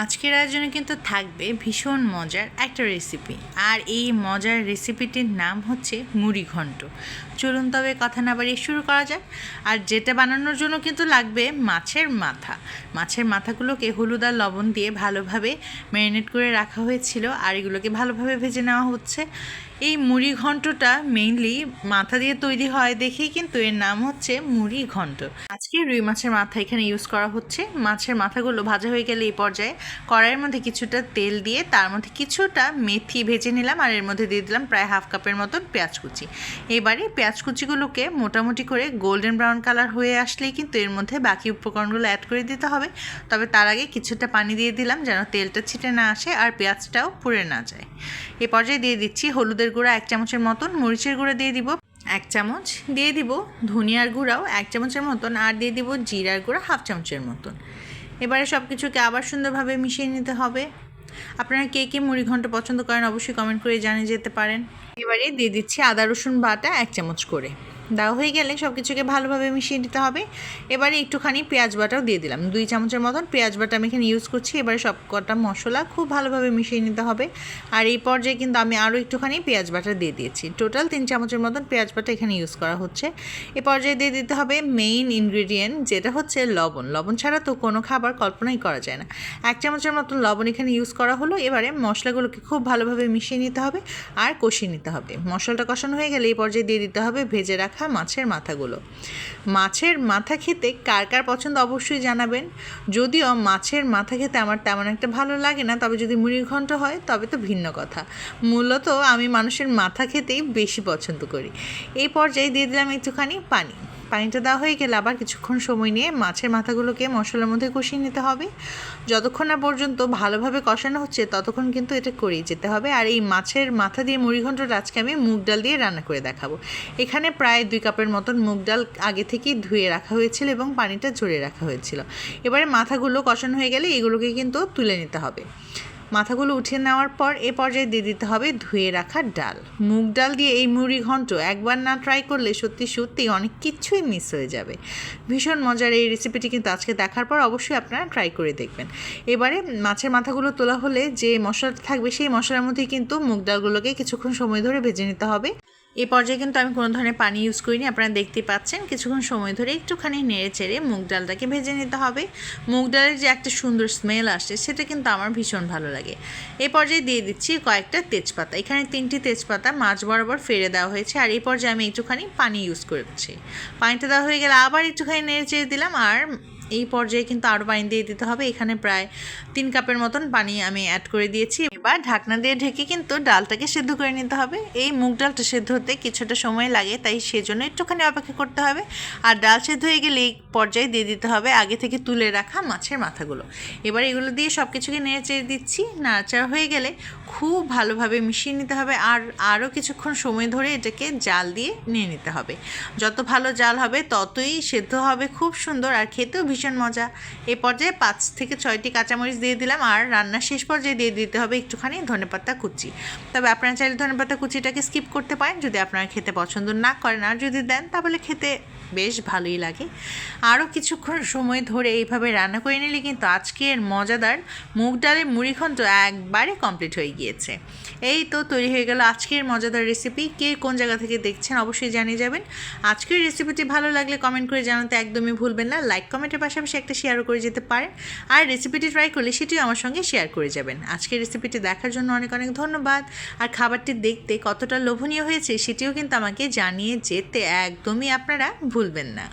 আজকের আয়োজনে কিন্তু থাকবে ভীষণ মজার একটা রেসিপি আর এই মজার রেসিপিটির নাম হচ্ছে মুড়ি ঘন্ট। চলুন তবে কথা না বাড়িয়ে শুরু করা যাক। আর যেটা বানানোর জন্য কিন্তু লাগবে মাছের মাথা। মাছের মাথাগুলোকে হলুদ আর লবণ দিয়ে ভালোভাবে ম্যারিনেট করে রাখা হয়েছিল। আর এগুলোকে ভালোভাবে ভেজে নেওয়া হচ্ছে। এই মুড়ি ঘন্টটা মেইনলি মাথা দিয়ে তৈরি হয় দেখেই কিন্তু এর নাম হচ্ছে মুড়ি ঘন্ট। আজকে রুই মাছের মাথা এখানে ইউজ করা হচ্ছে। মাছের মাথাগুলো ভাজা হয়ে গেলে এই পর্যায়ে কড়াইয়ের মধ্যে কিছুটা তেল দিয়ে তার মধ্যে কিছুটা মেথি ভেজে নিলাম আর এর মধ্যে দিয়ে দিলাম প্রায় হাফ কাপের মতন পেঁয়াজ কুচি। এবারে পেঁয়াজ কুচিগুলোকে মোটামুটি করে গোল্ডেন ব্রাউন কালার হয়ে আসলেই কিন্তু এর মধ্যে বাকি উপকরণগুলো অ্যাড করে দিতে হবে। তবে তার আগে কিছুটা পানি দিয়ে দিলাম যেন তেলটা ছিটে না আসে আর পেঁয়াজটাও পুড়ে না যায়। এ পর্যায়ে দিয়ে দিচ্ছি হলুদের গুঁড়া এক চামচের মতন, মরিচের গুঁড়া দিয়ে দিব এক চামচ, দিয়ে দিব ধনিয়ার গুঁড়াও এক চামচের মতন আর দিয়ে দিব জিরার গুঁড়া হাফ চামচের মতন। এবারে সব কিছুকে আবার সুন্দরভাবে মিশিয়ে নিতে হবে। আপনারা কে কে মুড়ি ঘন্ট পছন্দ করেন অবশ্যই কমেন্ট করে জানিয়ে যেতে পারেন। এবারে দিয়ে দিচ্ছি আদা রসুন বাটা এক চামচ করে। দেওয়া হয়ে গেলে সব কিছুকে ভালোভাবে মিশিয়ে নিতে হবে। এবারে একটুখানি পেঁয়াজ বাটাও দিয়ে দিলাম। দুই চামচের মতন পেঁয়াজ বাটা আমি এখানে ইউজ করছি। এবারে সব কটা মশলা খুব ভালোভাবে মিশিয়ে নিতে হবে। আর এই পর্যায়ে কিন্তু আমি আরও একটুখানি পেঁয়াজ বাটা দিয়ে দিয়েছি। টোটাল তিন চামচের মতন পেঁয়াজ বাটা এখানে ইউজ করা হচ্ছে। এ পর্যায়ে দিয়ে দিতে হবে মেইন ইনগ্রিডিয়েন্ট যেটা হচ্ছে লবণ। লবণ ছাড়া তো কোনো খাবার কল্পনাই করা যায় না। এক চামচের মতন লবণ এখানে ইউজ করা হলো। এবারে মশলাগুলোকে খুব ভালোভাবে মিশিয়ে নিতে হবে আর কষিয়ে নিতে হবে। মশলাটা কষানো হয়ে গেলে এই পর্যায়ে দিয়ে দিতে হবে ভেজে রাখা মাছের মাথাগুলো। মাছের মাথা খেতে কার কার পছন্দ অবশ্যই জানাবেন। যদিও মাছের মাথা খেতে আমার তেমন একটা ভালো লাগে না, তবে যদি মুড়ি ঘণ্ট হয়, তবে তো ভিন্ন কথা। মূলত আমি মানুষের মাথা খেতেই বেশি পছন্দ করি। এই পর্যায়ে দিয়ে দিলাম একটুখানি পানি। পানিটা দেওয়া হয়ে গেলে আবার কিছুক্ষণ সময় নিয়ে মাছের মাথাগুলোকে মশলার মধ্যে কষিয়ে নিতে হবে। যতক্ষণ না পর্যন্ত ভালোভাবে কষানো হচ্ছে, ততক্ষণ কিন্তু এটা করেই যেতে হবে। আর এই মাছের মাথা দিয়ে মুড়ি ঘন্টটা আজকে আমি মুগ ডাল দিয়ে রান্না করে দেখাবো। এখানে প্রায় দুই কাপের মতন মুগ ডাল আগে থেকেই ধুয়ে রাখা হয়েছিল এবং পানিটা ঝরিয়ে রাখা হয়েছিল। এবারে মাথাগুলো কষানো হয়ে গেলে এগুলোকে কিন্তু তুলে নিতে হবে। মাথাগুলো উঠিয়ে নেওয়ার পর এ পর্যায়ে দিয়ে দিতে হবে ধুয়ে রাখা ডাল। মুগ ডাল দিয়ে এই মুড়ি ঘন্ট একবার না ট্রাই করলে সত্যি সত্যি অনেক কিছুই মিস হয়ে যাবে। ভীষণ মজার এই রেসিপিটি কিন্তু আজকে দেখার পর অবশ্যই আপনারা ট্রাই করে দেখবেন। এবারে মাছের মাথাগুলো তোলা হলে যে মশলাটা থাকবে সেই মশলার মধ্যেই কিন্তু মুগ ডালগুলোকে কিছুক্ষণ সময় ধরে ভেজে নিতে হবে। এই পর্যায়ে কিন্তু আমি কোনো ধরনের পানি ইউজ করিনি। আপনারা দেখতে পাচ্ছেন, কিছুক্ষণ সময় ধরে একটুখানি নেড়ে চেড়ে মুগ ডালটাকে ভেজে নিতে হবে। মুগ ডালের যে একটা সুন্দর স্মেল আসে সেটা কিন্তু আমার ভীষণ ভালো লাগে। এই পর্যায়ে দিয়ে দিচ্ছি কয়েকটা তেজপাতা। এখানে তিনটি তেজপাতা মাছ বরাবর ফেলে দেওয়া হয়েছে আর এই পর্যায়ে আমি একটুখানি পানি ইউজ করেছি পানিটা দেওয়া হয়ে গেলে আবার একটুখানি নেড়ে চেড়ে দিলাম আর এই পর্যায়ে কিন্তু আরও পানি দিয়ে দিতে হবে। এখানে প্রায় তিন কাপের মতন পানি আমি অ্যাড করে দিয়েছি। এবার ঢাকনা দিয়ে ঢেকে কিন্তু ডালটাকে সেদ্ধ করে নিতে হবে। এই মুগ ডালটা সেদ্ধ হতে কিছুটা সময় লাগে, তাই সেজন্য একটুখানি অপেক্ষা করতে হবে। আর ডাল সেদ্ধ হয়ে গেলে এই পর্যায়ে দিয়ে দিতে হবে আগে থেকে তুলে রাখা মাছের মাথাগুলো। এবার এগুলো দিয়ে সব কিছুকে নেড়ে দিচ্ছি। নাড়াচাড়া হয়ে গেলে খুব ভালোভাবে মিশিয়ে নিতে হবে আর আরও কিছুক্ষণ সময় ধরে এটাকে জাল দিয়ে নিয়ে নিতে হবে। যত ভালো জাল হবে ততই সেদ্ধ হবে খুব সুন্দর আর খেতেও ভীষণ মজা। এ পর্যায়ে পাঁচ থেকে ছয়টি কাঁচামরিচ দিয়ে দিলাম আর রান্নার শেষ পর্যায়ে দিয়ে দিতে হবে একটুখানি ধনেপাতা কুচি। তবে আপনারা চাইলে ধনেপাতা কুচিটাকে স্কিপ করতে পারেন। যদি আপনারা খেতে পছন্দ না করেন আর যদি দেন, তাহলে খেতে বেশ ভালোই লাগে। আরও কিছুক্ষণ সময় ধরে এইভাবে রান্না করে নিলে কিন্তু আজকের মজাদার মুগ ডালের মুড়িঘণ্ট একবারে কমপ্লিট হয়ে গিয়েছে। এই তো তৈরি হয়ে গেল আজকের মজাদার রেসিপি কে কোন জায়গা থেকে দেখছেন অবশ্যই জানিয়ে যাবেন। আজকের রেসিপিটি ভালো লাগলে কমেন্ট করে জানাতে একদমই ভুলবেন না। লাইক কমেন্টের পাশাপাশি একটা শেয়ারও করে যেতে পারেন। আর রেসিপিটি ট্রাই করলে সেটিও আমার সঙ্গে শেয়ার করে যাবেন। আজকের রেসিপিটি দেখার জন্য অনেক অনেক ধন্যবাদ। আর খাবারটি দেখতে কতটা লোভনীয় হয়েছে সেটিও কিন্তু আমাকে জানিয়ে যেতে একদমই আপনারা ভুলবেন না।